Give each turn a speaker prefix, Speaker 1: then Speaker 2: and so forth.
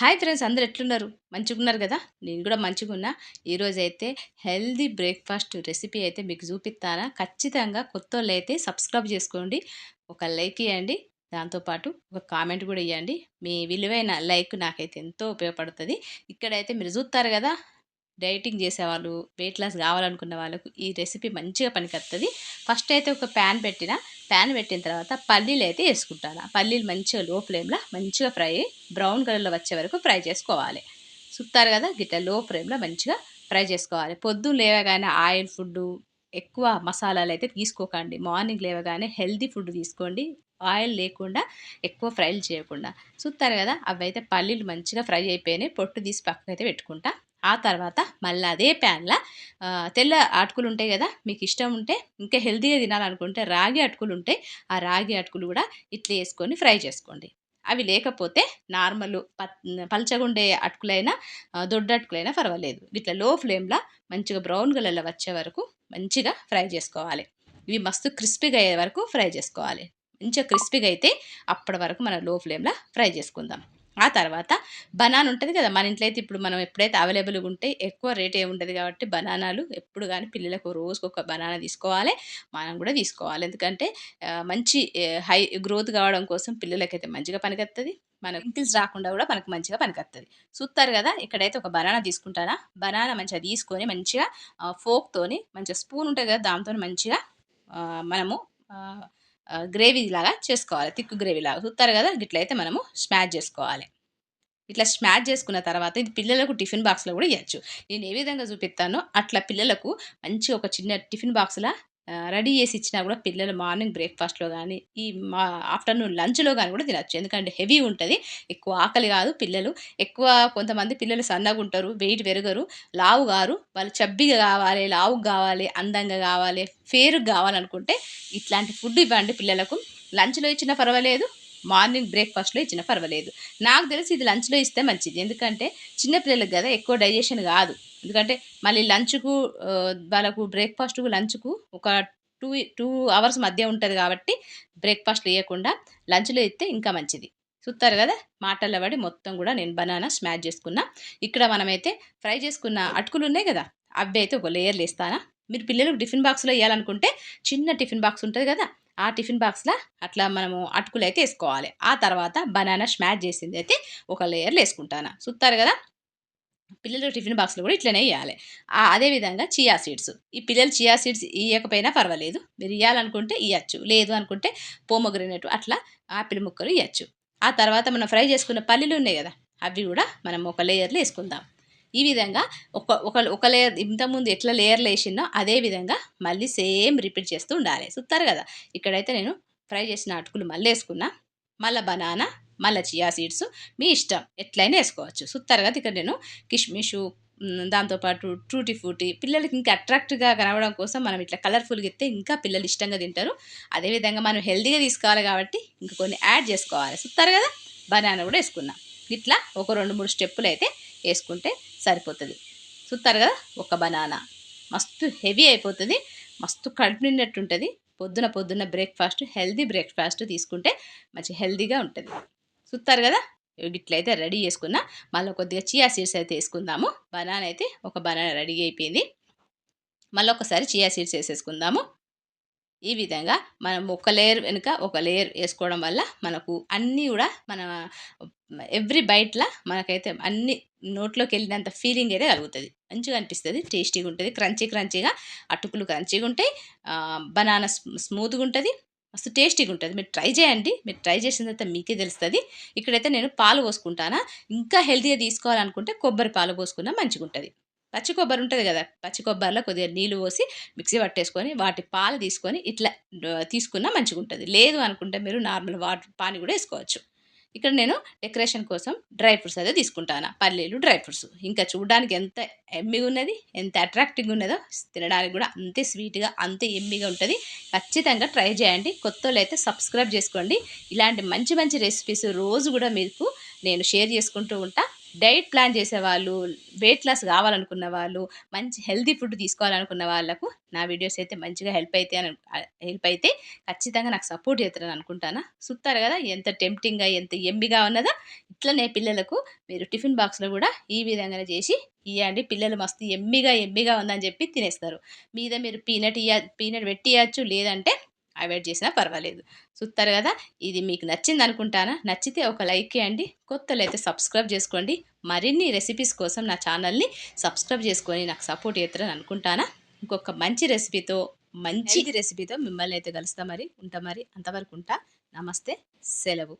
Speaker 1: Hi friends అందరు ఎట్లున్నారు? మంచిగున్నారు కదా? నేను కూడా మంచిగున్నా. ఈరోజైతే హెల్దీ బ్రేక్ఫాస్ట్ రెసిపీ అయితే మీకు చూపిస్తానా ఖచ్చితంగా కొత్త వాళ్ళు అయితే సబ్స్క్రైబ్ చేసుకోండి. ఒక లైక్ ఇవ్వండి దాంతోపాటు ఒక కామెంట్ కూడా ఇవ్వండి మీ విలువైన లైక్ నాకైతే ఎంతో ఉపయోగపడుతుంది. ఇక్కడైతే మీరు చూస్తారు కదా డైటింగ్ చేసేవాళ్ళు వెయిట్ లాస్ కావాలనుకున్న వాళ్ళకు ఈ రెసిపీ మంచిగా పనికొస్తుంది ఫస్ట్ అయితే ఒక ప్యాన్ పెట్టిన ప్యాన్ పెట్టిన తర్వాత పల్లీలు అయితే వేసుకుంటాను. పల్లీలు మంచిగా లో ఫ్లేమ్లో మంచిగా ఫ్రై బ్రౌన్ కలర్లో వచ్చే వరకు ఫ్రై చేసుకోవాలి. చుట్టారు కదా గిట్ల లో ఫ్లేమ్లో మంచిగా ఫ్రై చేసుకోవాలి. పొద్దున్న లేవగానే ఆయిల్ ఫుడ్ ఎక్కువ మసాలాలు అయితే తీసుకోకండి. మార్నింగ్ లేవగానే హెల్దీ ఫుడ్ తీసుకోండి. ఆయిల్ లేకుండా ఎక్కువ ఫ్రైలు చేయకుండా. చూస్తారు కదా అవి అయితే పల్లీలు మంచిగా ఫ్రై అయిపోయినాయి. పొట్టు తీసి పక్కకైతే పెట్టుకుంటా. ఆ తర్వాత మళ్ళీ అదే ప్యాన్లో తెల్ల అటుకులు ఉంటాయి కదా మీకు ఇష్టం ఉంటే ఇంకా హెల్తీగా తినాలనుకుంటే రాగి అటుకులు ఉంటాయి ఆ రాగి అటుకులు కూడా ఇట్లా వేసుకొని ఫ్రై చేసుకోండి. అవి లేకపోతే నార్మల్ పల్చగుండే అటుకులైనా దొడ్డ అటుకులైనా పర్వాలేదు. ఇట్లా లో ఫ్లేమ్లో మంచిగా బ్రౌన్ కలర్లో వచ్చే వరకు మంచిగా ఫ్రై చేసుకోవాలి. ఇవి మస్తు క్రిస్పీగా అయ్యే వరకు ఫ్రై చేసుకోవాలి. మంచిగా క్రిస్పీగా అయితే అప్పటి వరకు మనం లో ఫ్లేమ్లో ఫ్రై చేసుకుందాం. ఆ తర్వాత బనానా ఉంటుంది కదా మన ఇంట్లో అయితే ఇప్పుడు మనం ఎప్పుడైతే అవైలబుల్గా ఉంటే ఎక్కువ రేట్ ఏమి ఉండదు కాబట్టి బనానాలు ఎప్పుడు కానీ పిల్లలకు రోజుకు ఒక బనానా తీసుకోవాలి మనం కూడా తీసుకోవాలి. ఎందుకంటే మంచి హై గ్రోత్ కావడం కోసం పిల్లలకైతే మంచిగా పనికొస్తుంది మన పింకిల్స్ రాకుండా కూడా మనకు మంచిగా పనికొస్తుంది చూస్తారు కదా ఇక్కడైతే ఒక బనానా తీసుకుంటారా? బనానా మంచిగా తీసుకొని మంచిగా ఫోక్తోని మంచిగా స్పూన్ ఉంటుంది కదా దాంతో మంచిగా మనము గ్రేవీ లాగా చేసుకోవాలి. థిక్ గ్రేవీ లాగా చూస్తారు కదా ఇట్లయితే మనము స్మాష్ చేసుకోవాలి. ఇట్లా స్మాష్ చేసుకున్న తర్వాత ఇది పిల్లలకు టిఫిన్ బాక్స్లో కూడా ఇవ్వచ్చు నేను ఏ విధంగా చూపిస్తానో అట్లా పిల్లలకు మంచి ఒక చిన్న టిఫిన్ బాక్స్లా రెడీ చేసి ఇచ్చినా కూడా పిల్లలు మార్నింగ్ బ్రేక్ఫాస్ట్లో కానీ ఈ మా ఆఫ్టర్నూన్ లంచ్లో కానీ కూడా తినచ్చు. ఎందుకంటే హెవీ ఉంటుంది ఎక్కువ ఆకలి కాదు పిల్లలు. ఎక్కువ కొంతమంది పిల్లలు సన్నగా ఉంటారు వెయిట్ పెరగరు లావు గారు వాళ్ళు చబ్బిగా కావాలి లావు కావాలి అందంగా కావాలి ఫేరుగా కావాలనుకుంటే ఇట్లాంటి ఫుడ్ ఇవ్వండి పిల్లలకు. లంచ్లో ఇచ్చినా పర్వాలేదు మార్నింగ్ బ్రేక్ఫాస్ట్లో ఇచ్చినా పర్వాలేదు. నాకు తెలిసి ఇది లంచ్లో ఇస్తే మంచిది. ఎందుకంటే చిన్నపిల్లలకు కదా ఎక్కువ డైజెషన్ కాదు. ఎందుకంటే మళ్ళీ లంచ్కు వాళ్ళకు బ్రేక్ఫాస్ట్కు లంచ్కు ఒక టూ టూ అవర్స్ మధ్య ఉంటుంది కాబట్టి బ్రేక్ఫాస్ట్ వేయకుండా లంచ్లో ఇస్తే ఇంకా మంచిది. చూస్తారు కదా? మాటల్లో పడి మొత్తం కూడా నేను బనానా స్మాష్ చేసుకున్నా. ఇక్కడ మనమైతే ఫ్రై చేసుకున్న అటుకులు ఉన్నాయి కదా? అవి అయితే ఒక లేయర్లు ఇస్తానా మీరు పిల్లలకు టిఫిన్ బాక్స్లో వేయాలనుకుంటే చిన్న టిఫిన్ బాక్స్ ఉంటుంది కదా? ఆ టిఫిన్ బాక్స్లో అట్లా మనము అటుకులు అయితే వేసుకోవాలి. ఆ తర్వాత బనానా స్మాష్ చేసింది అయితే ఒక లేయర్లు వేసుకుంటాను. చూస్తారు కదా? పిల్లలు టిఫిన్ బాక్స్లో కూడా ఇట్లనే ఇవ్వాలి అదేవిధంగా చియా సీడ్స్. ఈ పిల్లలు చియా సీడ్స్ ఇవ్వకపోయినా పర్వాలేదు. మీరు ఇవ్వాలనుకుంటే ఇవ్వచ్చు లేదు అనుకుంటే పోమగ్రనేట్ అట్లా ఆపిల్ ముక్కలు ఇవ్వచ్చు ఆ తర్వాత మనం ఫ్రై చేసుకున్న పల్లీలు ఉన్నాయి కదా? అవి కూడా మనం ఒక లేయర్లో వేసుకుందాం. ఈ విధంగా ఒక ఒక ఒక లేయర్ ఇంతకుముందు ఎట్లా లేయర్లు వేసిందో అదే విధంగా మళ్ళీ సేమ్ రిపీట్ చేస్తూ ఉండాలి. చూస్తారు కదా? ఇక్కడైతే నేను ఫ్రై చేసిన అటుకులు మళ్ళీ వేసుకున్నా. మళ్ళీ బనానా మళ్ళీ చియా సీడ్స్ మీ ఇష్టం. ఎట్లయినా వేసుకోవచ్చు. చూస్తారు కదా? ఇక్కడ నేను కిష్మిషు దాంతోపాటు ట్రూటీ ఫ్రూటీ పిల్లలకి ఇంకా అట్రాక్టివ్గా కనవడం కోసం మనం ఇట్లా కలర్ఫుల్గా ఇస్తే ఇంకా పిల్లలు ఇష్టంగా తింటారు. అదేవిధంగా మనం హెల్తీగా తీసుకోవాలి కాబట్టి ఇంకా కొన్ని యాడ్ చేసుకోవాలి. చూస్తారు కదా? బనానా కూడా వేసుకున్నాం. ఇట్లా ఒక రెండు మూడు స్టెప్పులు అయితే వేసుకుంటే సరిపోతుంది. చూస్తారు కదా ఒక బనానా. మస్తు హెవీ అయిపోతుంది మస్తు కడుపు నిన్నట్టు ఉంటుంది పొద్దున పొద్దున్న బ్రేక్ఫాస్ట్ హెల్దీ బ్రేక్ఫాస్ట్ తీసుకుంటే మంచి హెల్దీగా ఉంటుంది. చూస్తారు కదా ఇట్లయితే రెడీ చేసుకున్నా మళ్ళీ కొద్దిగా చియా సీడ్స్ అయితే వేసుకుందాము. బనానా అయితే ఒక బనానా రెడీ అయిపోయింది. మళ్ళీ ఒకసారి చియా సీడ్స్ వేసేసుకుందాము. ఈ విధంగా మనం ఒక లేయర్ వెనుక ఒక లేయర్ వేసుకోవడం వల్ల మనకు అన్నీ కూడా మన ఎవ్రీ బైట్లా మనకైతే అన్ని నోట్లోకి వెళ్ళినంత ఫీలింగ్ అయితే కలుగుతుంది. మంచిగా అనిపిస్తుంది టేస్టీగా ఉంటుంది క్రంచీ క్రంచీగా అటుకులు క్రంచీగా ఉంటాయి బనానా స్మూత్గా ఉంటుంది మస్తు టేస్టీగా ఉంటుంది. మీరు ట్రై చేయండి మీరు ట్రై చేసిన తర్వాత మీకే తెలుస్తుంది. ఇక్కడైతే నేను పాలు పోసుకుంటానా ఇంకా హెల్తీగా తీసుకోవాలనుకుంటే కొబ్బరి పాలు పోసుకున్నా మంచిగా ఉంటుంది పచ్చి కొబ్బరి ఉంటుంది కదా పచ్చి కొబ్బరిలో కొద్దిగా నీళ్ళు పోసి మిక్సీ పట్టేసుకొని వాటి పాలు తీసుకొని ఇట్లా తీసుకున్నా మంచిగా ఉంటుంది లేదు అనుకుంటే మీరు నార్మల్ వాటర్ పాని కూడా వేసుకోవచ్చు. ఇక్కడ నేను డెకరేషన్ కోసం డ్రై ఫ్రూట్స్ అయితే తీసుకుంటాను. పల్లీలు డ్రై ఫ్రూట్స్. ఇంకా చూడడానికి ఎంత ఎమ్మిగా ఉన్నది ఎంత అట్రాక్టివ్గా ఉన్నదో తినడానికి కూడా అంతే స్వీట్గా అంతే ఎమ్మిగా ఉంటుంది. ఖచ్చితంగా ట్రై చేయండి. కొత్త అయితే సబ్స్క్రైబ్ చేసుకోండి. ఇలాంటి మంచి మంచి రెసిపీస్ రోజు కూడా మీకు నేను షేర్ చేసుకుంటూ ఉంటాను డైట్ ప్లాన్ చేసేవాళ్ళు వెయిట్ లాస్ కావాలనుకున్న వాళ్ళు మంచి హెల్తీ ఫుడ్ తీసుకోవాలనుకున్న వాళ్ళకు నా వీడియోస్ అయితే మంచిగా హెల్ప్ అయితే అని హెల్ప్ అయితే ఖచ్చితంగా నాకు సపోర్ట్ చేస్తారని అనుకుంటాను? చూస్తారు కదా? ఎంత టెంప్టింగ్గా ఎంత ఎమ్మిగా ఉన్నదో ఇట్లనే పిల్లలకు మీరు టిఫిన్ బాక్స్లో కూడా ఈ విధంగా చేసి ఇవ్వండి పిల్లలు మస్తు ఎమ్మిగా ఎమ్మిగా ఉందని చెప్పి తినేస్తారు. మీద మీరు పీనట్ ఇయ్య పీనట్ పెట్టి ఇవ్వచ్చు లేదంటే అవాయిడ్ చేసినా పర్వాలేదు. చూస్తారు కదా? ఇది మీకు నచ్చింది అనుకుంటానా నచ్చితే ఒక లైక్ చేయండి. కొత్తలు అయితే సబ్స్క్రైబ్ చేసుకోండి. మరిన్ని రెసిపీస్ కోసం నా ఛానల్ని సబ్స్క్రైబ్ చేసుకొని నాకు సపోర్ట్ చేస్తారని అనుకుంటానా? ఇంకొక మంచి రెసిపీతో మంచి రెసిపీతో మిమ్మల్ని అయితే కలుస్తా మరి. ఉంటా మరి. అంతవరకు ఉంటా. నమస్తే. సెలవు.